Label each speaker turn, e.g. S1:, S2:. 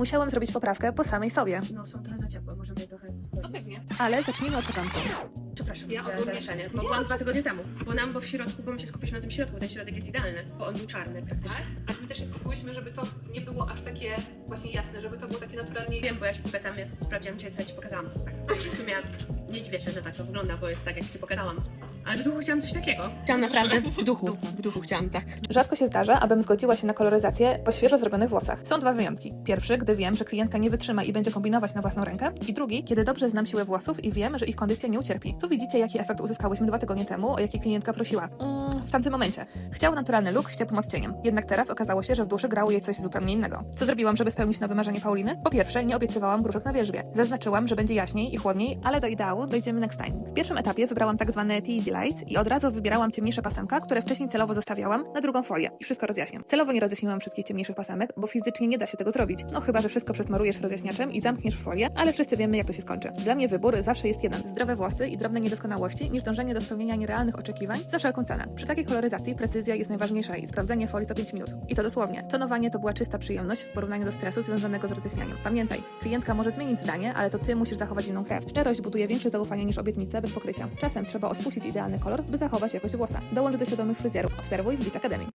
S1: musiałam zrobić poprawkę po samej sobie.
S2: No są trochę za ciepłe, możemy je trochę
S3: No
S2: schłodzić.
S3: pewnie.
S1: Ale zacznijmy od początku.
S2: Przepraszam
S3: Ja
S2: za
S3: ogólnie-
S2: zamieszanie.
S3: Nie,
S2: Bo byłam
S3: no
S2: dwa tygodnie temu. Bo nam, bo w środku, bo my się skupiliśmy na tym środku, ten środek jest idealny, bo on był czarny praktycznie.
S3: Tak? A my też się skupiłyśmy, żeby to nie było aż takie właśnie jasne, żeby to było takie naturalnie.
S2: Wiem, bo ja się pokazałam, ja sprawdziłam cię, co ja ci pokazałam. Tak. W sumie nie dziwię się, że tak to wygląda, bo jest tak, jak ci pokazałam. Ale w duchu chciałam coś takiego. Chciałam naprawdę w duchu. W duchu chciałam, tak.
S1: Rzadko się zdarza, abym zgodziła się na koloryzację po świeżo zrobionych włosach. Są dwa wyjątki. Pierwszy, gdy wiem, że klientka nie wytrzyma i będzie kombinować na własną rękę. I drugi, kiedy dobrze znam siłę włosów i wiem, że ich kondycja nie ucierpi. Tu widzicie, jaki efekt uzyskałyśmy dwa tygodnie temu, o jaki klientka prosiła. Mm, w tamtym momencie. Chciała naturalny look z ciepłym. Jednak teraz okazało się, że w duszy grało jej coś zupełnie innego. Co zrobiłam, żeby spełnić nowe marzenie Pauliny? Po pierwsze, nie obiecywałam gruszek na wierzbie. Zaznaczyłam, że będzie jaśniej i chłodniej, ale do ideału dojdziemy next time. W pierwszym etapie wybrałam tak zwane Teasy Lights i od razu wybierałam ciemniejsze pasemka, które wcześniej celowo zostawiałam na drugą folię. I wszystko rozjaśniam. Celowo nie rozjaśniłam wszystkich ciemniejszych pasemek, bo fizycznie nie da się tego zrobić. No chyba, że wszystko przesmarujesz rozjaśniaczem i zamkniesz folię, ale wszyscy wiemy, jak to się skończy. Dla mnie wybór zawsze jest jeden. Zdrowe włosy i drobne niedoskonałości, niż dążenie do spełnienia nierealnych oczekiwań za wszelką cenę. Przy takiej koloryzacji precyzja jest najważniejsza i sprawdzenie folii co 5 minut. I to dosłownie. Tonowanie to była czysta przyjemność w porównaniu do stresu związanego z rozjaśnianiem. Pamiętaj, klientka może zmienić zdanie, ale to ty musisz zachować inną krew. Szczerość buduje większe zaufanie niż obietnice bez pokrycia. Czasem trzeba odpuścić idealny kolor, by zachować jakość włosa. Dołącz do świadomych fryzjerów. Obserwuj Beach Academy.